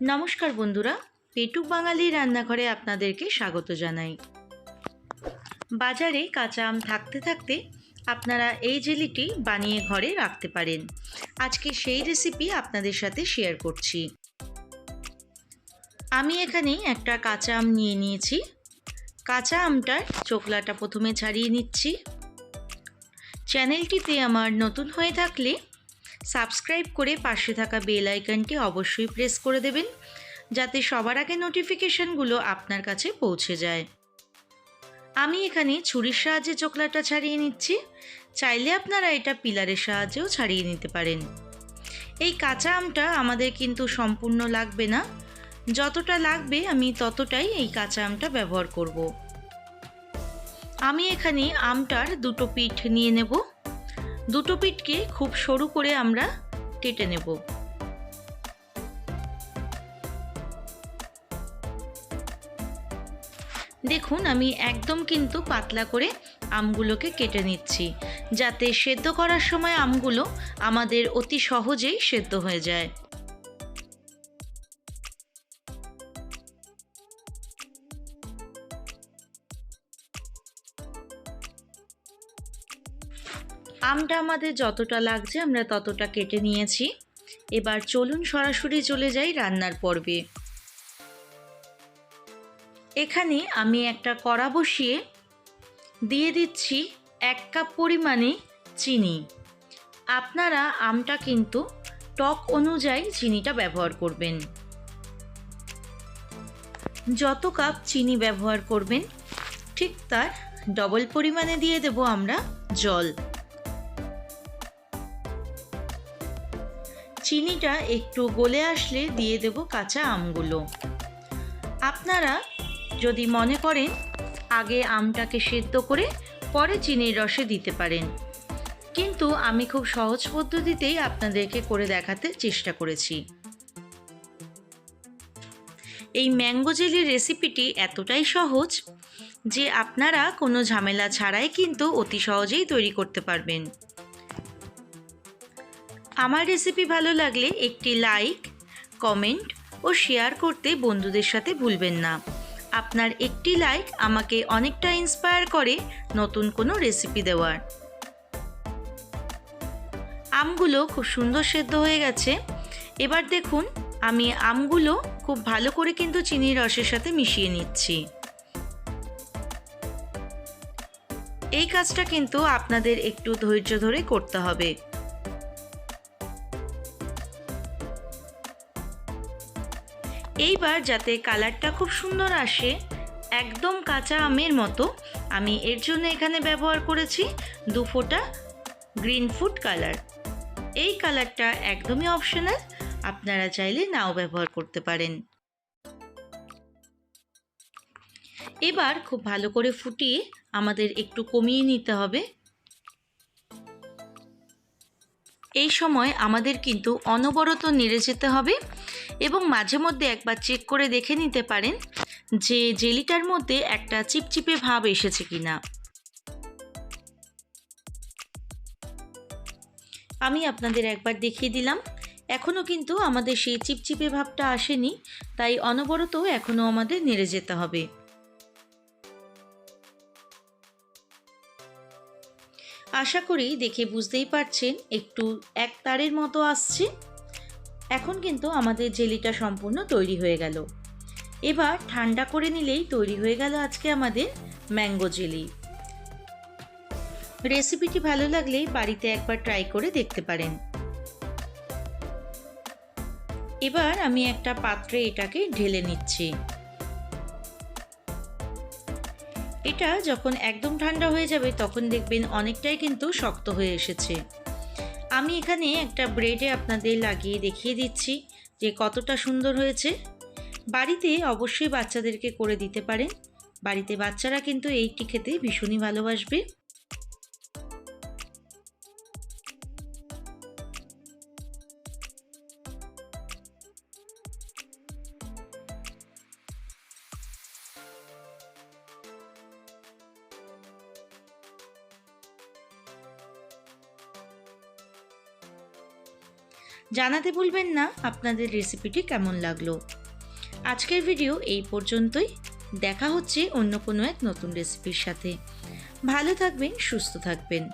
নমস্কার বন্ধুরা, পেটুক বাঙালি রান্নাঘরে আপনাদেরকে স্বাগত জানাই। বাজারে কাঁচা আম থাকতে থাকতে আপনারা এই জেলিটি বানিয়ে ঘরে রাখতে পারেন। আজকে সেই রেসিপি আপনাদের সাথে শেয়ার করছি। আমি এখানে একটা কাঁচা আম নিয়ে নিয়েছি। কাঁচা আমটার চোকলাটা প্রথমে ছাড়িয়ে নিচ্ছি। চ্যানেলটিতে আমার নতুন হয়ে থাকলে সাবস্ক্রাইব করে পাশে থাকা বেল আইকনটি অবশ্যই প্রেস করে দেবেন, যাতে সবার আগে নোটিফিকেশনগুলো আপনার কাছে পৌঁছে যায়। আমি এখানে ছুরির সাহায্যে চোকলাটা ছাড়িয়ে নিচ্ছি। চাইলে আপনারা এটা পিলারের সাহায্যেও ছাড়িয়ে নিতে পারেন। এই কাঁচা আমটা আমাদের কিন্তু সম্পূর্ণ লাগবে না। যতটা লাগবে আমি ততটাই এই কাঁচা আমটা ব্যবহার করব। আমি এখানে আমটার দুটো পিঠ নিয়ে নেব। দুটো পিঠকে খুব সরু করে আমরা কেটে নেব। দেখুন, আমি একদম কিন্তু পাতলা করে আমগুলোকে কেটে নিচ্ছি, যাতে সেদ্ধ করার সময় আমগুলো আমাদের অতি সহজেই সেদ্ধ হয়ে যায়। আমটা আমাদের যতটা লাগছে, আমরা ততটা কেটে নিয়েছি। এবার চলুন সরাসরি চলে যাই রান্নার পর্বে। এখানে আমি একটা কড়া বসিয়ে দিয়ে দিচ্ছি এক কাপ পরিমাণে চিনি। আপনারা আমটা কিন্তু টক অনুযায়ী চিনিটা ব্যবহার করবেন। যত কাপ চিনি ব্যবহার করবেন, ঠিক তার ডবল পরিমাণে দিয়ে দেব আমরা জল। চিনিটা একটু গলে আসলে দিয়ে দেব কাঁচা আমগুলো। আপনারা যদি মনে করেন আগে আমটাকে সেদ্ধ করে পরে চিনির রসে দিতে পারেন। কিন্তু আমি খুব সহজ পদ্ধতিতেই আপনাদেরকে করে দেখাতে চেষ্টা করেছি। এই ম্যাঙ্গো জেলির রেসিপিটি এতটাই সহজ যে আপনারা কোনো ঝামেলা ছাড়াই কিন্তু অতি সহজেই তৈরি করতে পারবেন। আমার রেসিপি ভালো লাগলে একটি লাইক কমেন্ট ও শেয়ার করতে বন্ধুদের সাথে ভুলবেন না। আপনার একটি লাইক আমাকে অনেকটা ইন্সপায়ার করে নতুন কোনো রেসিপি দেওয়ার। আমগুলো খুব সুন্দর সেদ্ধ হয়ে গেছে। এবার দেখুন, আমি আমগুলো খুব ভালো করে কিন্তু চিনির রসের সাথে মিশিয়ে নিচ্ছি। এই কাজটা কিন্তু আপনাদের একটু ধৈর্য ধরে করতে হবে। এইবার যাতে কালারটা খুব সুন্দর আসে, একদম কাঁচা আমের মতো, আমি এর জন্য এখানে ব্যবহার করেছি দু ফোঁটা গ্রিন ফুড কালার। এই কালারটা একদমই অপশনাল আপনারা চাইলে নাও ব্যবহার করতে পারেন। এবার খুব ভালো করে ফুটিয়ে আমাদের একটু কমিয়ে নিতে হবে। এই সময় আমাদের কিন্তু অনবরত নেড়ে যেতে হবে। এবং মাঝে মধ্যে একবার চেক করে দেখে নিতে পারেন যে জেলিটার মধ্যে একটা চিপচিপে ভাব এসেছে কিনা। আমি আপনাদের একবার দেখিয়ে দিলাম। এখনও কিন্তু আমাদের সেই চিপচিপে ভাবটা আসেনি, তাই অনবরত এখনও আমাদের নেড়ে যেতে হবে। আশা করি দেখে বুঝতেই পারছেন, একটু এক তারের মতো আসছে। এখন কিন্তু আমাদের জেলিটা সম্পূর্ণ তৈরি হয়ে গেল। এবার ঠান্ডা করে নিলেই তৈরি হয়ে গেল আজকে আমাদের ম্যাঙ্গো জেলি। রেসিপিটি ভালো লাগলেই বাড়িতে একবার ট্রাই করে দেখতে পারেন। এবার আমি একটা পাত্রে এটাকে ঢেলে নিচ্ছি। এটা যখন একদম ঠান্ডা হয়ে যাবে তখন দেখবেন অনেকটাই কিন্তু শক্ত হয়ে এসেছে। আমি এখানে একটা ব্রেডে আপনাদের লাগিয়ে দেখিয়ে দিচ্ছি যে কতটা সুন্দর হয়েছে। বাড়িতে অবশ্যই বাচ্চাদেরকে করে দিতে পারেন। বাড়িতে বাচ্চারা কিন্তু এইটি খেতে ভীষণই ভালোবাসবে। জানাতে ভুলবেন না আপনাদের রেসিপিটি কেমন লাগল। আজকের ভিডিও এই পর্যন্তই। দেখা হচ্ছে অন্য কোনো এক নতুন রেসিপির সাথে। ভালো থাকবেন, সুস্থ থাকবেন।